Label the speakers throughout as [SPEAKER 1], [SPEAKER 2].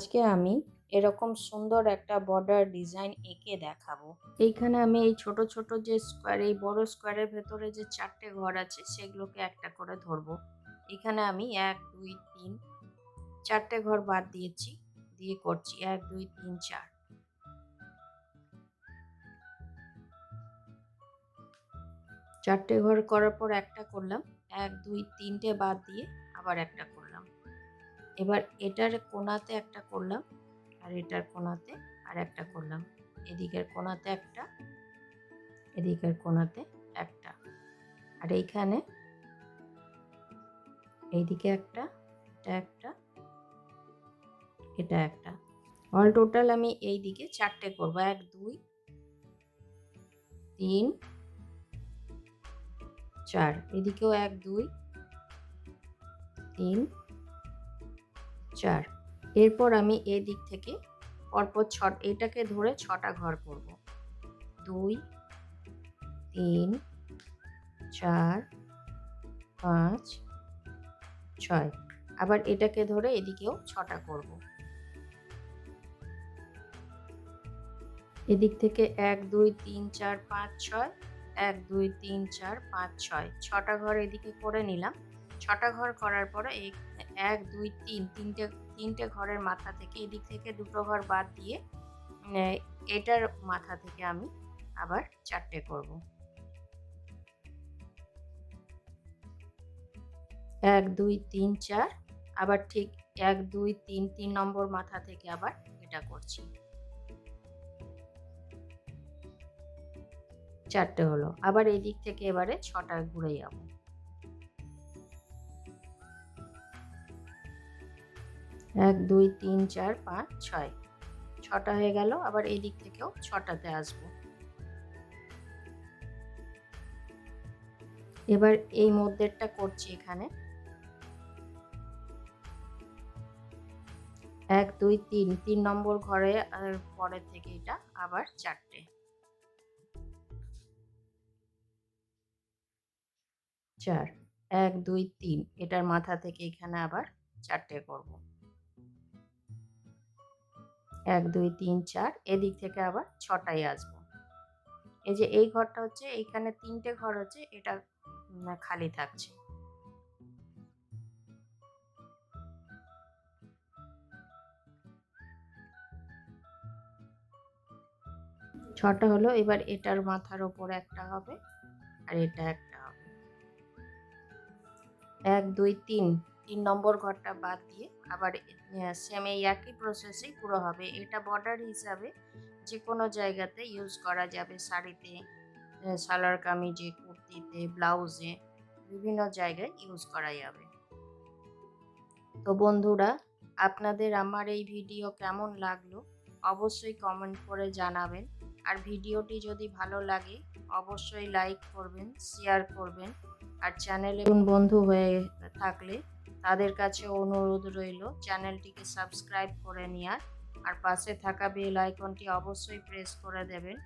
[SPEAKER 1] আজকে আমি এরকম সুন্দর একটা বর্ডার ডিজাইন এঁকে দেখাবো। এইখানে আমি এই ছোট ছোট যে স্কোয়ার এই বড় স্কোয়ারের ভেতরে যে চারটে ঘর আছে, সেগুলোকে একটা করে ধরবো। এখানে আমি এক, দুই, তিন, চারটে ঘর বাদ দিয়েছি, দিয়ে করছি এক, দুই, তিন, চার। চারটে ঘর করার পর একটা করলাম, এক, দুই, তিনটে বাদ দিয়ে আবার একটা করলাম। এবার এটার কোনাতে একটা করলাম, আর এটার কোনাতে আর একটা করলাম। এদিকের কোনাতে একটা, এদিকের কোনাতে একটা। আর এইখানে এইদিকে একটা, এটা একটা এটা একটা। অল টোটাল আমি এই দিকে চারটে করব। এক, দুই, তিন, চার। এদিকেও এক, দুই, তিন চার। এরপর আমি এই দিক থেকে পরপর ছ এটাকে ধরে ছটা ঘর করব। দুই, তিন, চার, পাঁচ, ছয়। আবার এটাকে ধরে এদিকেও ছটা করব। এদিক থেকে এক, দুই, তিন, চার, পাঁচ, ছয়। এক, দুই, তিন, চার, পাঁচ, ছয়। ছটা ঘর এদিকে করে নিলাম। ছটা ঘর করার পরে এই এক, দুই, তিন, তিনটে তিনটে ঘরের মাথা থেকে এদিক থেকে দুটো ঘর বাদ দিয়ে এটার মাথা থেকে আমি আবার চারটে করব। এক, দুই, তিন, চার, আবার ঠিক এক, দুই, তিন তিন নম্বর মাথা থেকে আবার এটা করছি। চারটে হলো, আবার এই দিক থেকে এবারে ছটা ঘুরে যাব। এক, দুই, তিন, চার, পাঁচ, ছয়। ছটা হয়ে গেল, আবার এই দিক থেকেও ছটাতে আসব। এবার এই মধ্যেরটা করছি এখানে। এক, দুই, তিন তিন নম্বর ঘরে আর পরের থেকে এটা আবার চারটে। চার, এক, দুই, তিন, এটার মাথা থেকে এখানে আবার চারটে করব। এক, দুই, তিন, চার, এদিক থেকে আবার ছটায় আসব। এই যে এই ঘরটা হচ্ছে এইখানে তিনটে ঘর হচ্ছে এটা খালি থাকছে। ছটা হলো, এবার এটার মাথার ওপর একটা হবে, আর এটা একটা হবে। এক, দুই, তিন তিন নম্বর ঘরটা বাদ দিয়ে আবার সেম এই একই প্রসেসেই পুরো হবে। এটা বর্ডার হিসাবে যে কোনো জায়গাতে ইউজ করা যাবে। শাড়িতে সালোয়ার কামিজে, কুর্তিতে ব্লাউজে বিভিন্ন জায়গায় ইউজ করা যাবে। তো বন্ধুরা, আপনাদের আমার এই ভিডিও কেমন লাগল অবশ্যই কমেন্ট করে জানাবেন। আর ভিডিওটি যদি ভালো লাগে, অবশ্যই লাইক করবেন শেয়ার করবেন। আর চ্যানেলে বন্ধু হয়ে থাকলে তাদের কাছে অনুরোধ রইল চ্যানেলটিকে সাবস্ক্রাইব করে নেওয়ার। আর পাশে থাকা বেল আইকনটি অবশ্যই প্রেস করে দেবেন,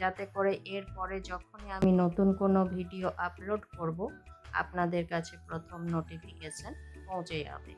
[SPEAKER 1] যাতে করে এর পরে যখনই আমি নতুন কোনো ভিডিও আপলোড করব, আপনাদের কাছে প্রথম নোটিফিকেশন পৌঁছে যাবে।